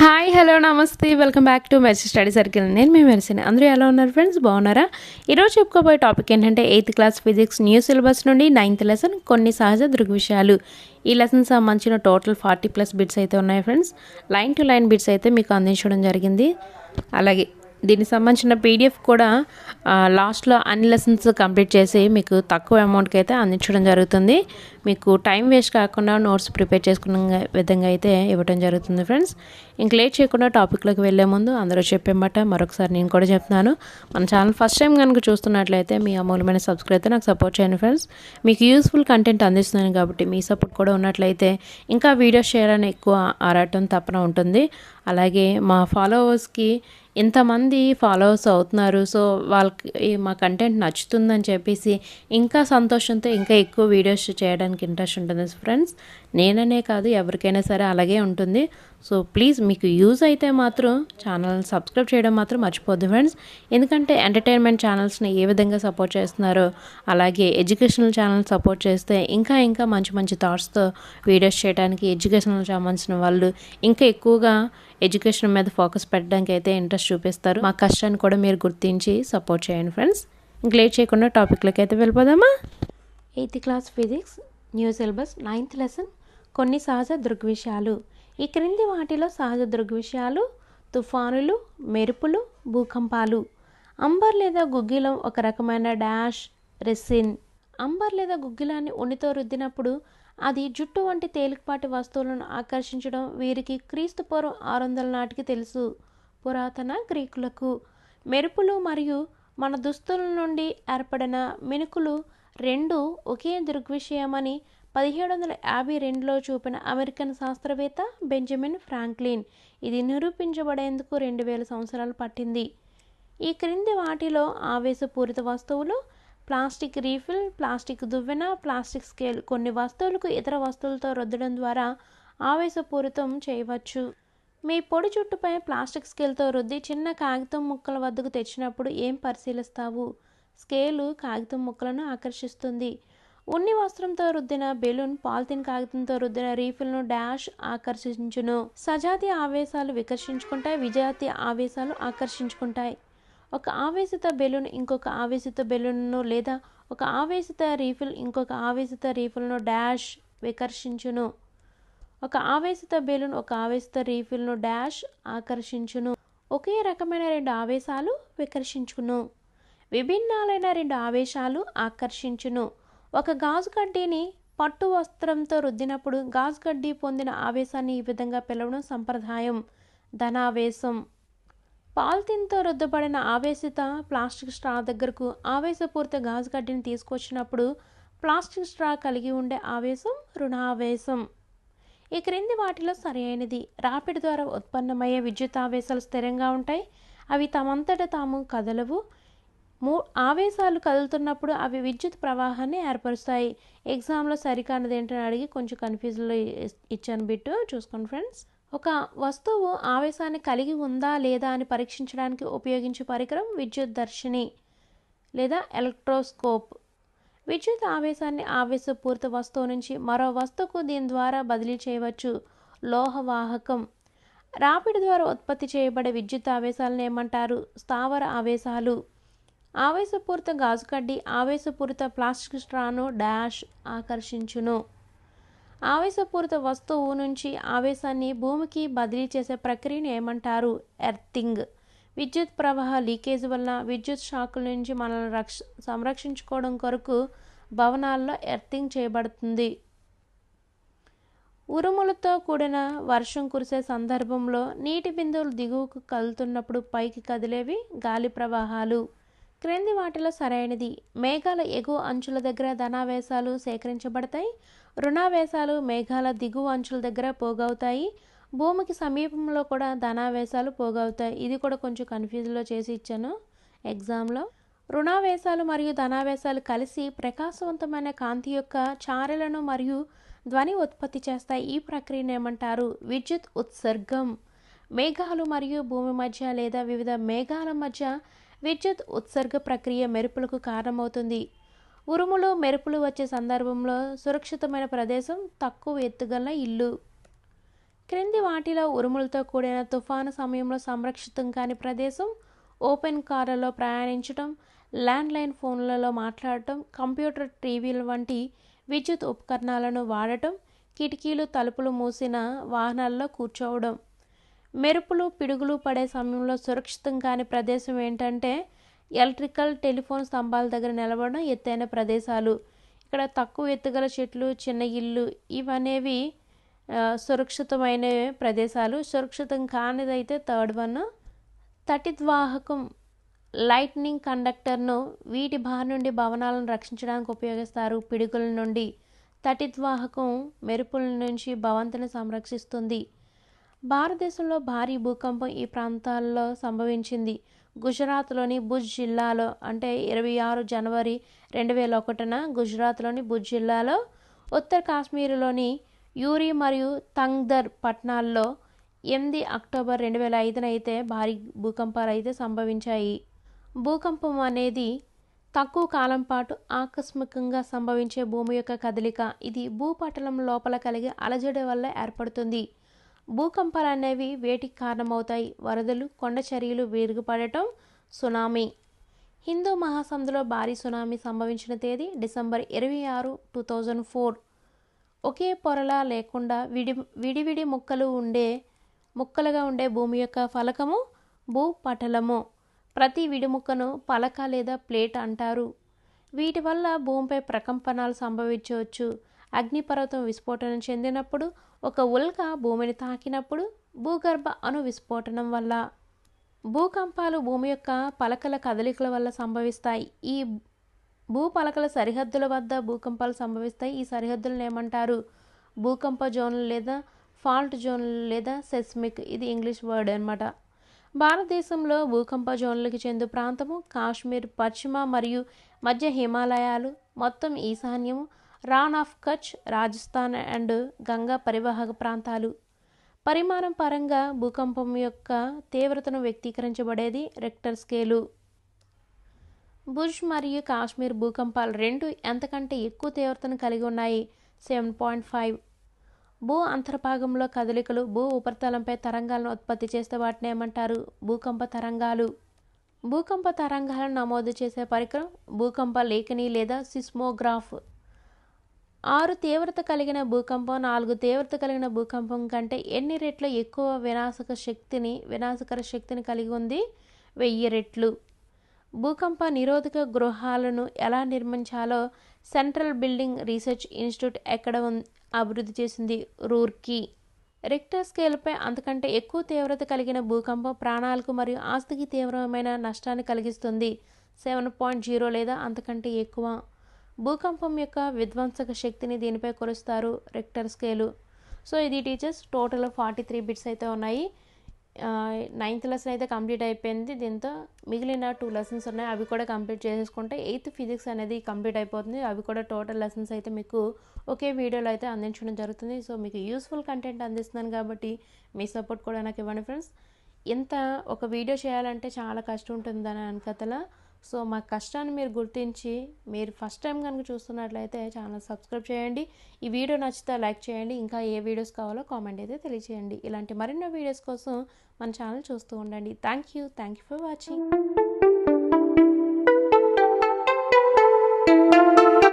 Hi hello namaste. Welcome back to Mercy study circle నేను మీ మెర్సీని. అందరూ ఎలా ఉన్నారు ఫ్రెండ్స్ బాగున్నారా? ఈరోజు చెప్పుకోబోయే టాపిక్ ఏంటంటే eighth class physics new syllabus నుండి నైన్త్ లెసన్ కొన్ని సహజ దృగ్విషయాలు ఈ లెసన్ సంబంధించిన టోటల్ ఫార్టీ ప్లస్ బిట్స్ అయితే ఉన్నాయి friends line to line bits అయితే మీకు అందించడం జరిగింది. అలాగే దీనికి సంబంధించిన పీడిఎఫ్ కూడా లాస్ట్లో అన్ని లెసన్స్ కంప్లీట్ చేసి మీకు తక్కువ అమౌంట్కి అయితే అందించడం జరుగుతుంది. మీకు టైం వేస్ట్ కాకుండా నోట్స్ ప్రిపేర్ చేసుకున్న విధంగా అయితే ఇవ్వడం జరుగుతుంది ఫ్రెండ్స్ ఇంక లేట్ చేయకుండా టాపిక్లోకి వెళ్ళే ముందు అందరూ చెప్పేమాట మరొకసారి నేను కూడా చెప్తున్నాను. మన ఛానల్ ఫస్ట్ టైం కనుక చూస్తున్నట్లయితే మీ అమూల్యమైన సబ్స్క్రైబ్ అయితే నాకు సపోర్ట్ చేయండి ఫ్రెండ్స్ మీకు యూస్ఫుల్ కంటెంట్ అందిస్తున్నాను కాబట్టి మీ సపోర్ట్ కూడా ఉన్నట్లయితే ఇంకా వీడియోస్ చేయాలని ఎక్కువ ఆరాటం తప్పన ఉంటుంది. అలాగే మా ఫాలోవర్స్కి ఇంతమంది ఫాలోవర్స్ అవుతున్నారు. సో వాళ్ళకి మా కంటెంట్ నచ్చుతుందని చెప్పేసి ఇంకా సంతోషంతో ఇంకా ఎక్కువ వీడియోస్ చేయడానికి ఇంట్రెస్ట్ ఉంటుంది. ఫ్రెండ్స్ నేననే కాదు ఎవరికైనా సరే అలాగే ఉంటుంది. సో ప్లీజ్ మీకు యూజ్ అయితే మాత్రం ఛానల్ సబ్స్క్రైబ్ చేయడం మాత్రం మర్చిపోద్దు ఫ్రెండ్స్. ఎందుకంటే ఎంటర్టైన్మెంట్ ఛానల్స్ని ఏ విధంగా సపోర్ట్ చేస్తున్నారో అలాగే ఎడ్యుకేషనల్ ఛానల్ సపోర్ట్ చేస్తే ఇంకా ఇంకా మంచి మంచి థాట్స్తో వీడియోస్ చేయడానికి ఎడ్యుకేషనల్ సంబంధించిన వాళ్ళు ఇంకా ఎక్కువగా ఎడ్యుకేషన్ మీద ఫోకస్ పెట్టడానికి అయితే ఇంట్రెస్ట్ చూపిస్తారు. మా కష్టాన్ని కూడా మీరు గుర్తించి సపోర్ట్ చేయండి ఫ్రెండ్స్. ఇంక లేట్ చేయకుండా టాపిక్లోకి అయితే వెళ్ళిపోదామా? Eighth class physics new syllabus ninth lesson కొన్ని సహజ దృగ్విషయాలు. ఈ క్రింది వాటిలో సహజ దృగ్విషయాలు తుఫానులు మెరుపులు భూకంపాలు. అంబర్ లేదా గుగ్గిలం ఒక రకమైన డాష్ రెసిన్. అంబర్ లేదా గుగ్గిలాన్ని ఉనితో రుద్దినప్పుడు అది జుట్టు వంటి తేలికపాటి వస్తువులను ఆకర్షించడం వీరికి క్రీస్తు పూర్వం ఆరు వందల నాటికి తెలుసు. పురాతన గ్రీకులకు. మెరుపులు మరియు మన దుస్తుల నుండి ఏర్పడిన మినుకులు రెండు ఒకే దృగ్విషయమని పదిహేడు వందల యాభై రెండులో చూపిన అమెరికన్ శాస్త్రవేత్త బెంజమిన్ ఫ్రాంక్లిన్ ఇది నిరూపించబడేందుకు రెండు వేల సంవత్సరాలు పట్టింది. ఈ క్రింది వాటిలో ఆవేశపూరిత వస్తువులు ప్లాస్టిక్ రీఫిల్ ప్లాస్టిక్ దువ్వెన ప్లాస్టిక్ స్కేల్ కొన్ని వస్తువులకు ఇతర వస్తువులతో రుద్దడం ద్వారా ఆవేశపూరితం చేయవచ్చు. మీ పొడి చుట్టుపై ప్లాస్టిక్ స్కేల్తో రుద్ది చిన్న కాగితం ముక్కల వద్దకు తెచ్చినప్పుడు ఏం పరిశీలిస్తావు? స్కేలు కాగితం ముక్కలను ఆకర్షిస్తుంది. ఉన్ని వస్త్రంతో రుద్దిన బెలూన్ పాలిథిన్ కాగితంతో రుద్దిన రీఫిల్ను డాష్ ఆకర్షించును. సజాతి ఆవేశాలు వికర్షించుకుంటాయి విజాతి ఆవేశాలు ఆకర్షించుకుంటాయి. ఒక ఆవేశిత బెలూన్ ఇంకొక ఆవేశిత బెలూన్ను లేదా ఒక ఆవేశిత రీఫిల్ ఇంకొక ఆవేశిత రీఫిల్ను డాష్ వికర్షించును. ఒక ఆవేశిత బెలూన్ ఒక ఆవేశిత రీఫిల్ను డాష్ ఆకర్షించును. ఒకే రకమైన రెండు ఆవేశాలు వికర్షించును. విభిన్నాలైన రెండు ఆవేశాలు ఆకర్షించును. ఒక గాజు కడ్డీని పట్టు వస్త్రంతో రుద్దినప్పుడు గాజు కడ్డీ పొందిన ఆవేశాన్ని ఈ విధంగా పిలవడం సంప్రదాయం. ధనావేశం. పాలిథిన్తో రుద్దబడిన ఆవేశిత ప్లాస్టిక్ స్ట్రా దగ్గరకు ఆవేశపూరిత గాజు కడ్డీని తీసుకొచ్చినప్పుడు ప్లాస్టిక్ స్ట్రా కలిగి ఉండే ఆవేశం రుణావేశం. ఈ క్రింది వాటిలో సరైనది. రాపిడి ద్వారా ఉత్పన్నమయ్యే విద్యుత్ ఆవేశాలు స్థిరంగా ఉంటాయి. అవి తమంతట తాము కదలవు. మూ ఆవేశాలు కదులుతున్నప్పుడు అవి విద్యుత్ ప్రవాహాన్ని ఏర్పరుస్తాయి. ఎగ్జామ్లో సరికానది ఏంటని అడిగి కొంచెం కన్ఫ్యూజన్లో ఇచ్చాను బిట్టు. చూసుకోండి ఫ్రెండ్స్. ఒక వస్తువు ఆవేశాన్ని కలిగి ఉందా లేదా అని పరీక్షించడానికి ఉపయోగించే పరికరం విద్యుత్ దర్శిని లేదా ఎలక్ట్రోస్కోప్. విద్యుత్ ఆవేశాన్ని ఆవేశపూరిత వస్తువు నుంచి మరో వస్తువుకు దీని ద్వారా బదిలీ చేయవచ్చు. లోహవాహకం. రాపిడి ద్వారా ఉత్పత్తి చేయబడే విద్యుత్ ఆవేశాలను ఏమంటారు? స్థావర ఆవేశాలు. ఆవేశపూరిత గాజు కడ్డీ ఆవేశపూరిత ప్లాస్టిక్ స్ట్రాను డాష్ ఆకర్షించును. ఆవేశపూరిత వస్తువు నుంచి ఆవేశాన్ని భూమికి బదిలీ చేసే ప్రక్రియను ఏమంటారు? ఎర్తింగ్. విద్యుత్ ప్రవాహ లీకేజ్ వలన విద్యుత్ షాకుల నుంచి మనల్ని రక్ష సంరక్షించుకోవడం కొరకు భవనాల్లో ఎర్తింగ్ చేయబడుతుంది. ఉరుములతో కూడిన వర్షం కురిసే సందర్భంలో నీటి బిందువులు దిగువకు కదులుతున్నప్పుడు పైకి కదిలేవి గాలి ప్రవాహాలు. క్రింది వాటిలో సరైనది. మేఘాల ఎగువ అంచుల దగ్గర ధనావేశాలు సేకరించబడతాయి. రుణావేశాలు మేఘాల దిగువ అంచుల దగ్గర పోగవుతాయి. భూమికి సమీపంలో కూడా ధనావేశాలు పోగవుతాయి. ఇది కూడా కొంచెం కన్ఫ్యూజ్లో చేసి ఇచ్చాను ఎగ్జామ్లో. రుణావేశాలు మరియు ధనావేశాలు కలిసి ప్రకాశవంతమైన కాంతి యొక్క చారలను మరియు ధ్వని ఉత్పత్తి చేస్తాయి. ఈ ప్రక్రియను ఏమంటారు? విద్యుత్ ఉత్సర్గం. మేఘాలు మరియు భూమి మధ్య లేదా వివిధ మేఘాల మధ్య విద్యుత్ ఉత్సర్గ ప్రక్రియ మెరుపులకు కారణమవుతుంది. ఉరుములు మెరుపులు వచ్చే సందర్భంలో సురక్షితమైన ప్రదేశం తక్కువ ఎత్తుగల ఇల్లు. క్రింది వాటిలో ఉరుములతో కూడిన తుఫాను సమయంలో సంరక్షితం కాని ప్రదేశం ఓపెన్ కార్లలో ప్రయాణించడం ల్యాండ్లైన్ ఫోన్లలో మాట్లాడటం కంప్యూటర్ టీవీల వంటి విద్యుత్ ఉపకరణాలను వాడటం కిటికీలు తలుపులు మూసిన వాహనాల్లో కూర్చోవడం. మెరుపులు పిడుగులు పడే సమయంలో సురక్షితం కాని ప్రదేశం ఏంటంటే ఎలక్ట్రికల్ టెలిఫోన్ స్తంభాల దగ్గర నిలబడడం ఎత్తైన ప్రదేశాలు. ఇక్కడ తక్కువ ఎత్తుగల చెట్లు చిన్న ఇల్లు ఇవనేవి సురక్షితమైన ప్రదేశాలు. సురక్షితం కానిదైతే థర్డ్ వన్. తటిద్వాహకం లైట్నింగ్ కండక్టర్ను వీటి బారి నుండి భవనాలను రక్షించడానికి ఉపయోగిస్తారు. పిడుగుల నుండి తటిద్వాహకం మెరుపుల నుంచి భవంతిని సంరక్షిస్తుంది. భారతదేశంలో భారీ భూకంపం ఈ ప్రాంతాల్లో సంభవించింది. గుజరాత్లోని భుజ్ జిల్లాలో అంటే ఇరవై ఆరు జనవరి రెండు వేల ఒకటిన గుజరాత్లోని భుజ్ జిల్లాలో ఉత్తర కాశ్మీర్లోని యూరి మరియు తంగ్దర్ పట్టణాల్లో ఎనిమిది అక్టోబర్ రెండు వేల ఐదున అయితే భారీ భూకంపాలు అయితే సంభవించాయి. భూకంపం అనేది తక్కువ కాలం పాటు ఆకస్మికంగా సంభవించే భూమి యొక్క కదలిక. ఇది భూపటలం లోపల కలిగే అలజడి వల్ల ఏర్పడుతుంది. భూకంపాలు అనేవి వేటికి కారణమవుతాయి. వరదలు కొండ చర్యలు విరుగుపడటం సునామీ. హిందూ మహాసముద్రంలో భారీ సునామీ సంభవించిన తేదీ డిసెంబర్ ఇరవై ఆరు టూ థౌజండ్ ఫోర్. ఒకే పొరలా లేకుండా విడి విడివిడి ముక్కలు ఉండే ముక్కలుగా ఉండే భూమి యొక్క ఫలకము భూపటలము. ప్రతి విడిముక్కను పలక లేదా ప్లేట్ అంటారు. వీటి వల్ల భూమిపై ప్రకంపనాలు సంభవించవచ్చు. అగ్నిపర్వతం విస్ఫోటనం చెందినప్పుడు ఒక ఉల్క భూమిని తాకినప్పుడు భూగర్భ అణు విస్ఫోటనం వల్ల. భూకంపాలు భూమి యొక్క పలకల కదలికల వల్ల సంభవిస్తాయి. ఈ భూపలకల సరిహద్దుల వద్ద భూకంపాలు సంభవిస్తాయి. ఈ సరిహద్దులను ఏమంటారు? భూకంప జోన్లు లేదా ఫాల్ట్ జోన్లు లేదా సెస్మిక్? ఇది ఇంగ్లీష్ వర్డ్ అన్నమాట. భారతదేశంలో భూకంప జోన్లకు చెందు ప్రాంతము కాశ్మీర్ పశ్చిమ మరియు మధ్య హిమాలయాలు. మొత్తం ఈశాన్యము రాన్ ఆఫ్ కచ్ రాజస్థాన్ అండ్ గంగా పరివాహక ప్రాంతాలు. పరిమాణం పరంగా భూకంపం యొక్క తీవ్రతను వ్యక్తీకరించబడేది రెక్టర్ స్కేలు. భుజ్ మరియు కాశ్మీర్ భూకంపాలు రెండు ఎంతకంటే ఎక్కువ తీవ్రతను కలిగి ఉన్నాయి? Seven point five. భూ అంతర్భాగంలో కదలికలు భూ ఉపరితలంపై తరంగాలను ఉత్పత్తి చేస్తే వాటిని ఏమంటారు? భూకంప తరంగాలు. భూకంప తరంగాలను నమోదు చేసే పరికరం భూకంప లేఖని లేదా సిస్మోగ్రాఫ్. ఆరు తీవ్రత కలిగిన భూకంపం నాలుగు తీవ్రత కలిగిన భూకంపం కంటే ఎన్ని రెట్లు ఎక్కువ వినాశక శక్తిని వినాశకర శక్తిని కలిగి ఉంది? వెయ్యి రెట్లు. భూకంప నిరోధక గృహాలను ఎలా నిర్మించాలో సెంట్రల్ బిల్డింగ్ రీసెర్చ్ ఇన్స్టిట్యూట్ ఎక్కడ అభివృద్ధి చేసింది? రూర్కీ. రిక్టర్ స్కేల్పై అంతకంటే ఎక్కువ తీవ్రత కలిగిన భూకంపం ప్రాణాలకు మరియు ఆస్తికి తీవ్రమైన నష్టాన్ని కలిగిస్తుంది. సెవెన్ పాయింట్ జీరో లేదా అంతకంటే ఎక్కువ. భూకంపం యొక్క విధ్వంసక శక్తిని దీనిపై కొలుస్తారు రెక్టర్ స్కేలు సో ఇది teachers total forty three bits అయితే ఉన్నాయి. నైన్త్ లెసన్ అయితే కంప్లీట్ అయిపోయింది. దీంతో మిగిలిన టూ లెసన్స్ ఉన్నాయి. అవి కూడా కంప్లీట్ చేసేసుకుంటే ఎయిత్ ఫిజిక్స్ అనేది కంప్లీట్ అయిపోతుంది. అవి కూడా టోటల్ లెసన్స్ అయితే మీకు ఒకే వీడియోలో అయితే అందించడం జరుగుతుంది. సో మీకు యూస్ఫుల్ కంటెంట్ అందిస్తున్నాను కాబట్టి మీ సపోర్ట్ కూడా నాకు ఇవ్వండి ఫ్రెండ్స్ ఇంత ఒక వీడియో చేయాలంటే చాలా కష్టం ఉంటుందని అనుకతలా సో మా కష్టాన్ని మీరు గుర్తించి మీరు ఫస్ట్ టైం కనుక చూస్తున్నట్లయితే ఛానల్ సబ్స్క్రైబ్ చేయండి. ఈ వీడియో నచ్చితే లైక్ చేయండి. ఇంకా ఏ వీడియోస్ కావాలో కామెంట్ అయితే తెలియచేయండి. ఇలాంటి మరిన్నో వీడియోస్ కోసం మన ఛానల్ చూస్తూ ఉండండి. Thank you thank you for watching